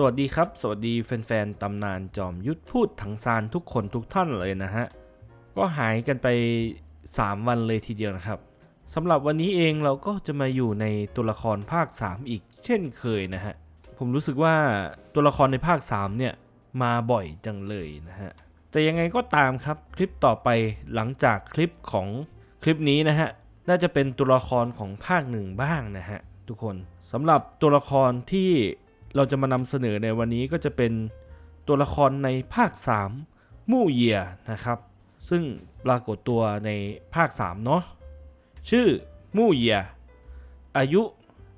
สวัสดีครับ สวัสดีแฟนๆ ตำนานจอมยุทธพูดถังซานทุกคนทุกท่านเลยนะฮะ ก็หายกันไป 3 วันเลยทีเดียวนะครับสำหรับวันนี้เองเราก็จะมาอยู่ในตัวละครภาค 3 อีกเช่นเคยนะฮะ ผมรู้สึกว่าตัวละครในภาค 3 เนี่ย มาบ่อยจังเลยนะฮะ แต่ยังไงก็ตามครับคลิปต่อไปหลังจากคลิปของคลิปนี้นะฮะ น่าจะเป็นตัวละครของภาคหนึ่งบ้างนะฮะทุกคนสำหรับตัวละครที่ เราจะมานำเสนอในวันนี้ก็จะเป็นตัวละครในภาค 3 มู่เหยียนะครับ ซึ่งปรากฏตัวในภาค 3 เนาะชื่อมู่เหยีย อายุ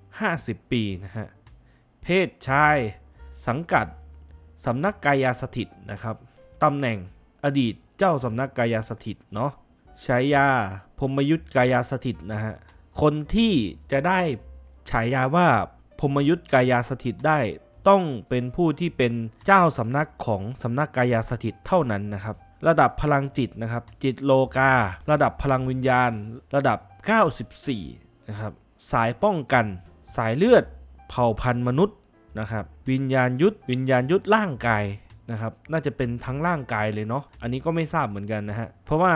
50 ปีนะฮะ เพศชาย สังกัดสำนักกายาสถิตนะครับตำแหน่งอดีตเจ้าสำนักกายาสถิตเนาะฉายาพรมยุทธกายาสถิตนะฮะ คนที่จะได้ฉายาว่า พมยุทธกายาสถิตได้ ต้องเป็นผู้ที่เป็นเจ้าสำนักของสำนักกายาสถิตเท่านั้นนะครับ ระดับพลังจิตนะครับ จิตโลกา ระดับพลังวิญญาณ ระดับ 94 นะครับ สายป้องกัน สายเลือด เผ่าพันธุ์มนุษย์นะครับ วิญญาณยุทธวิญญาณยุทธร่างกาย นะครับน่าจะเป็นทั้งร่างกายเลยเนาะอันนี้ก็ไม่ทราบเหมือนกันนะฮะเพราะว่า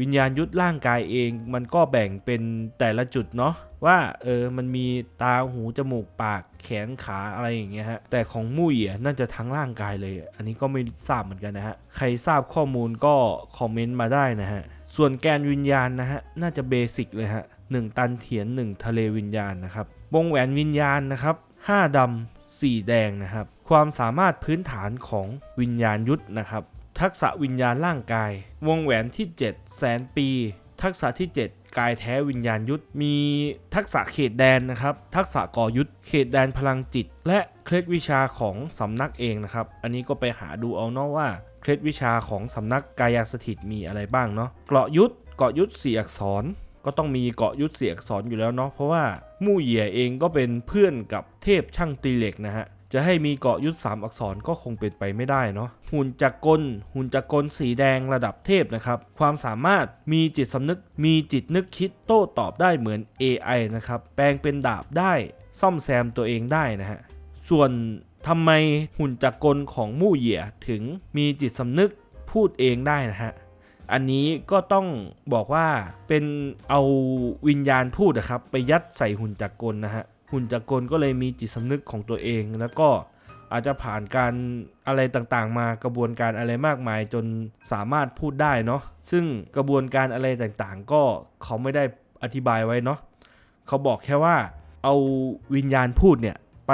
วิญญาณยุทธร่างกายเองมันก็แบ่งเป็นแต่ละจุดเนาะว่าเออมันมีตาหูจมูกปากแขนขาอะไรอย่างเงี้ยฮะแต่ของมุ้ยอะน่าจะทั้งร่างกายเลย อันนี้ก็ไม่ทราบเหมือนกันนะฮะใครทราบข้อมูลก็คอมเมนต์มาได้นะฮะส่วนแกนวิญญาณนะฮะน่าจะเบสิกเลยฮะหนึ่งตันเถียนหนึ่งทะเลวิญญาณนะครับวงแหวนวิญญาณนะครับห้าดำสี่แดงนะครับ ความสามารถพื้นฐานของวิญญาณยุทธนะครับ ทักษะวิญญาณร่างกาย วงแหวนที่ 7 แสนปี ทักษะที่ 7 กายแท้วิญญาณยุทธมีทักษะเขตแดนนะครับ ทักษะก่อยุทธเขตแดนพลังจิต และเคล็ดวิชาของสำนักเองนะครับ อันนี้ก็ไปหาดูเอาเนาะว่าเคล็ดวิชาของสำนักกายสถิตมีอะไรบ้างเนาะเกราะยุทธเกราะยุทธสี่อักษรก็ต้องมีเกาะยุทธเสียอักษรอยู่แล้วเนาะเพราะว่ามู่เหยียเองก็เป็นเพื่อนกับเทพช่างตีเหล็กนะฮะ จะให้มีเกาะยุทธสามอักษรก็คงเป็นไปไม่ได้เนาะหุ่นจักรกล หุ่นจักรกลสีแดงระดับเทพนะครับ ความสามารถมีจิตสำนึก มีจิตนึกคิดโต้ตอบได้เหมือน AI นะครับ แปลงเป็นดาบได้ ซ่อมแซมตัวเองได้นะฮะ ส่วนทำไมหุ่นจักรกลของมู่เหยียถึงมีจิตสำนึกพูดเองได้นะฮะอันนี้ก็ต้องบอกว่าเป็นเอาวิญญาณพูดนะครับ ไปยัดใส่หุ่นจักรกลนะฮะ หุ่นจักรกลก็เลยมีจิตสำนึกของตัวเอง แล้วก็อาจจะผ่านการอะไรต่างๆ มากระบวนการอะไรมากมาย จนสามารถพูดได้เนาะซึ่งกระบวนการอะไรต่างๆ ก็เขาไม่ได้อธิบายไว้เนาะเขาบอกแค่ว่าเอาวิญญาณพูดเนี่ยไป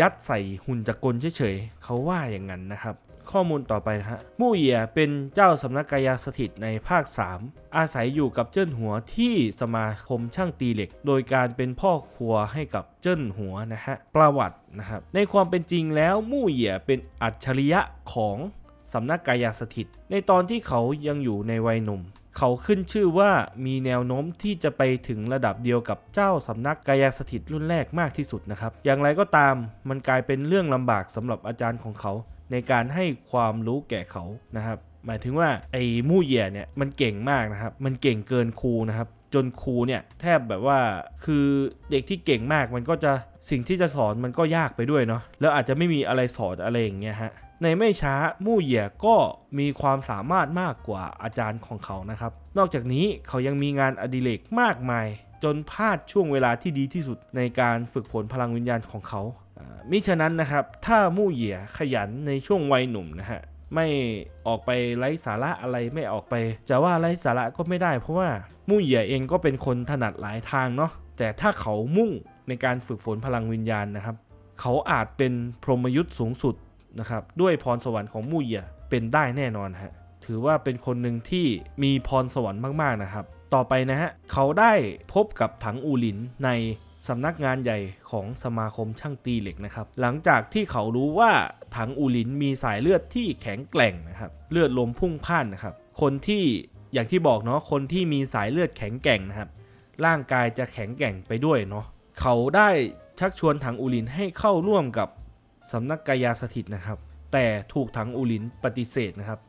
ยัดใส่หุ่นจักรกลเฉยๆเขาว่าอย่างนั้นนะครับ ข้อมูลต่อไปนะฮะมู่เหยียเป็นเจ้าสำนักกายสถิตในภาค 3 อาศัยอยู่กับเจิ้นหัวที่สมาคมช่างตีเหล็ก โดยการเป็นพ่อครัวให้กับเจิ้นหัวนะฮะประวัตินะครับในความเป็นจริงแล้วมู่เหยียเป็นอัจฉริยะของสำนักกายสถิต ในตอนที่เขายังอยู่ในวัยหนุ่ม เขาขึ้นชื่อว่ามีแนวโน้มที่จะไปถึงระดับเดียวกับเจ้าสำนักกายสถิตรุ่นแรกมากที่สุดนะครับ อย่างไรก็ตามมันกลายเป็นเรื่องลำบากสำหรับอาจารย์ของเขา ในการให้ความรู้แก่เขานะครับ หมายถึงว่าไอ้มู่เหยียเนี่ยมันเก่งมากนะครับ มันเก่งเกินครูนะครับ จนครูเนี่ยแทบแบบว่าคือเด็กที่เก่งมากมันก็จะสิ่งที่จะสอนมันก็ยากไปด้วยเนาะแล้วอาจจะไม่มีอะไรสอนอะไรอย่างเงี้ยฮะในไม่ช้ามู่เหยียก็มีความสามารถมากกว่าอาจารย์ของเขานะครับ นอกจากนี้เขายังมีงานอดิเรกมากมาย จนพลาดช่วงเวลาที่ดีที่สุดในการฝึกฝนพลังวิญญาณของเขา มิฉะนั้นนะครับถ้ามู่เหยียขยันในช่วงวัยหนุ่มนะฮะไม่ออกไปไร้สาระอะไรไม่ออกไป จะว่าไร้สาระก็ไม่ได้ เพราะว่ามู่เหยียเองก็เป็นคนถนัดหลายทางเนาะแต่ถ้าเขามุ่งในการฝึกฝนพลังวิญญาณนะครับ เขาอาจเป็นพรหมยุทธ์สูงสุดนะครับด้วยพรสวรรค์ของมู่เหยียเป็นได้แน่นอนฮะถือว่าเป็นคนหนึ่งที่มีพรสวรรค์มากๆนะครับ ต่อไปนะฮะเขาได้พบกับถังอูหลินใน สำนักงานใหญ่ของสมาคมช่างตีเหล็กนะครับ หลังจากที่เขารู้ว่าถังอูลินมีสายเลือดที่แข็งแกร่งนะครับ เลือดลมพุ่งพ่านนะครับ คนที่อย่างที่บอกเนาะคนที่มีสายเลือดแข็งแกร่งนะครับ ร่างกายจะแข็งแกร่งไปด้วยเนาะเขาได้ชักชวนถังอูลินให้เข้าร่วมกับสำนักกายาสถิตนะครับ แต่ถูกถังอูลินปฏิเสธนะครับ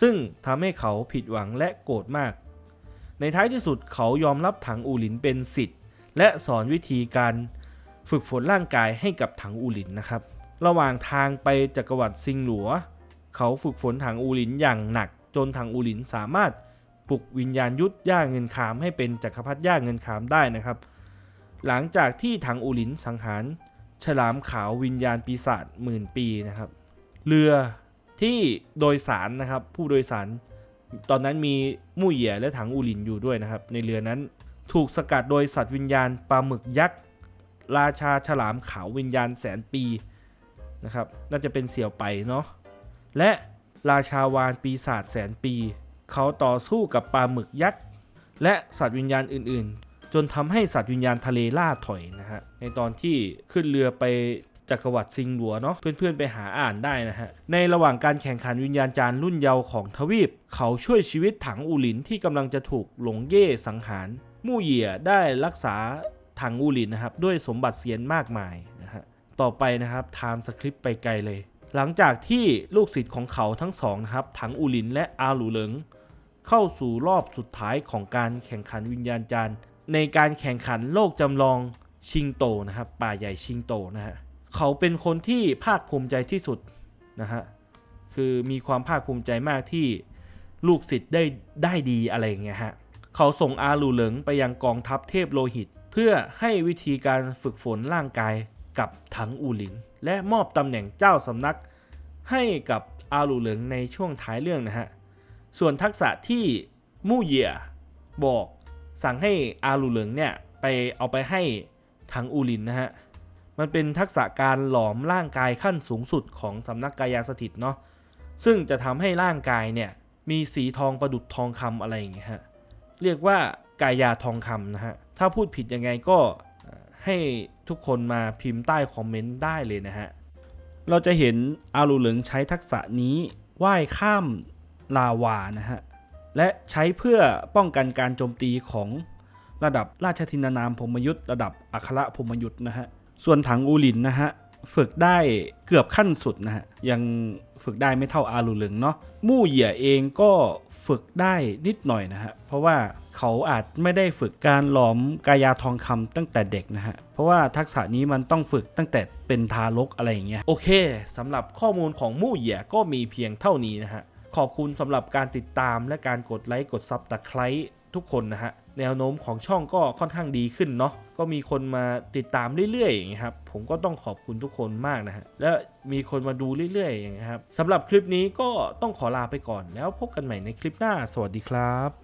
ซึ่งทำให้เขาผิดหวังและโกรธมาก ในท้ายที่สุดเขายอมรับถังอูลินเป็นสิทธิ์ และสอนวิธีการฝึกฝนร่างกายให้กับถังอูหลินนะครับ ระหว่างทางไปจักรวรรดิซิงหลัว เขาฝึกฝนถังอูหลินอย่างหนัก จนถังอูหลินสามารถปลุกวิญญาณยุทธย่าเงินขามให้เป็นจักรพรรดิย่าเงินขามได้นะครับ หลังจากที่ถังอูหลินสังหาร ฉลามขาววิญญาณปีศาจหมื่นปีนะครับ เรือที่โดยสารนะครับผู้โดยสาร ตอนนั้นมีมู่เหยี่ยและถังอูหลินอยู่ด้วยนะครับ ในเรือนั้น ถูกสกัดโดยสัตว์วิญญาณปลาหมึกยักษ์ ราชาฉลามขาววิญญาณแสนปีนะครับน่าจะเป็นเสี่ยวไปเนาะและราชาวานปีศาจแสนปี เขาต่อสู้กับปลาหมึกยักษ์ และสัตว์วิญญาณอื่น ๆ จนทำให้สัตว์วิญญาณทะเลล่าถอยนะฮะในตอนที่ขึ้นเรือไปจักรวรรดิซิงหลัวเนาะเพื่อนๆไปหาอ่านได้นะฮะในระหว่างการแข่งขันวิญญาณจารย์รุ่นเยาว์ของทวีป เขาช่วยชีวิตถังอูหลินที่กำลังจะถูกหลงเย่สังหาร มู่เหยี่ยได้รักษาถังอูหลินนะครับด้วยสมบัติเสียนมากมายนะฮะต่อไปนะครับไทม์สคริปต์ไปไกลเลย หลังจากที่ลูกศิษย์ของเขาทั้งสองนะครับถังอูหลินและอาหลูเหลิงเข้าสู่รอบสุดท้ายของการแข่งขันวิญญาณจารย์ในการแข่งขันโลกจำลองชิงโตนะครับป่าใหญ่ชิงโตนะฮะเขาเป็นคนที่ภาคภูมิใจที่สุดนะฮะคือมีความภาคภูมิใจมากที่ลูกศิษย์ได้ได้ดีอะไรอย่างเงี้ยฮะ เขาส่งอาลูเหลิงไปยังกองทัพเทพโลหิต เพื่อให้วิธีการฝึกฝนร่างกายกับถังอูหลิน และมอบตำแหน่งเจ้าสำนัก ให้กับอาลูเหลิงในช่วงท้ายเรื่องนะฮะ ส่วนทักษะที่มู่เหยี่ยบอกสั่งให้อาลูเหลิงเนี่ยไปเอาไปให้ถังอูลินนะฮะ มันเป็นทักษะการหลอมร่างกายขั้นสูงสุดของสำนักกายสถิตเนาะ ซึ่งจะทำให้ร่างกายเนี่ยมีสีทองประดุดทองคำอะไรอย่างเงี้ยฮะ เรียกว่ากายาทองคำนะฮะ ถ้าพูดผิดยังไงก็ให้ทุกคนมาพิมพ์ใต้คอมเมนต์ได้เลยนะฮะ เราจะเห็นอาลูเหลิงใช้ทักษะนี้ว่ายข้ามลาวานะฮะ และใช้เพื่อป้องกันการโจมตีของระดับราชทินานามพมยุทธ์ระดับอัครพมยุทธ์นะฮะ ส่วนถังอูหลินนะฮะ ฝึกได้เกือบขั้นสุดนะฮะ ยังฝึกได้ไม่เท่าอาลูเลิงเนาะมู่เหยี่ยเองก็ฝึกได้นิดหน่อยนะฮะ เพราะว่าเขาอาจไม่ได้ฝึกการหลอมกายาทองคำตั้งแต่เด็กนะฮะ เพราะว่าทักษะนี้มันต้องฝึกตั้งแต่เป็นทารกอะไรอย่างเงี้ยโอเคสำหรับข้อมูลของมู่เหยี่ยก็มีเพียงเท่านี้นะฮะขอบคุณสำหรับการติดตามและการกดไลค์กดซับตะไคร้ ทุกคนนะฮะแนวโน้มของช่องก็ค่อนข้างดีขึ้นเนาะก็มีคนมาติดตามเรื่อยๆอย่างนี้ครับผมก็ต้องขอบคุณทุกคนมากนะฮะและมีคนมาดูเรื่อยๆอย่างนี้ครับสำหรับคลิปนี้ก็ต้องขอลาไปก่อนแล้วพบกันใหม่ในคลิปหน้า สวัสดีครับ